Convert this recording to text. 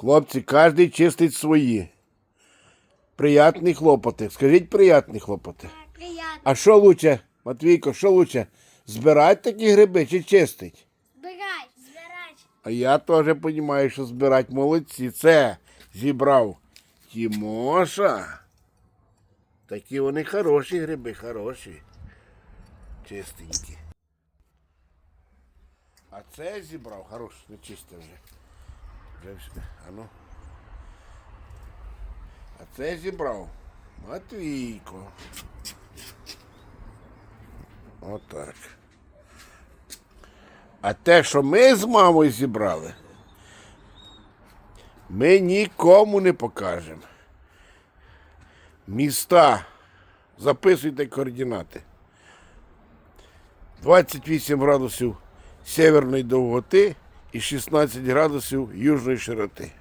Хлопці, кожен чистить свої. Приятні хлопоти. Скажіть приятні хлопоти. Приятно. А що лучше, Матвійко, що лучше? Збирати такі гриби чи чистить? Збирай. Збирай. А я теж розумію, що збирати молодці. Це зібрав Тімоша. Такі вони хороші гриби, хороші. Чистенькі. А це зібрав, хорош, не чисте вже. Вже все. А ну. А це зібрав. Матвійко. Отак. А те, що ми з мамою зібрали, ми нікому не покажемо. Міста. Записуйте координати. 28 градусів северної довготи і 16 градусів южної широти.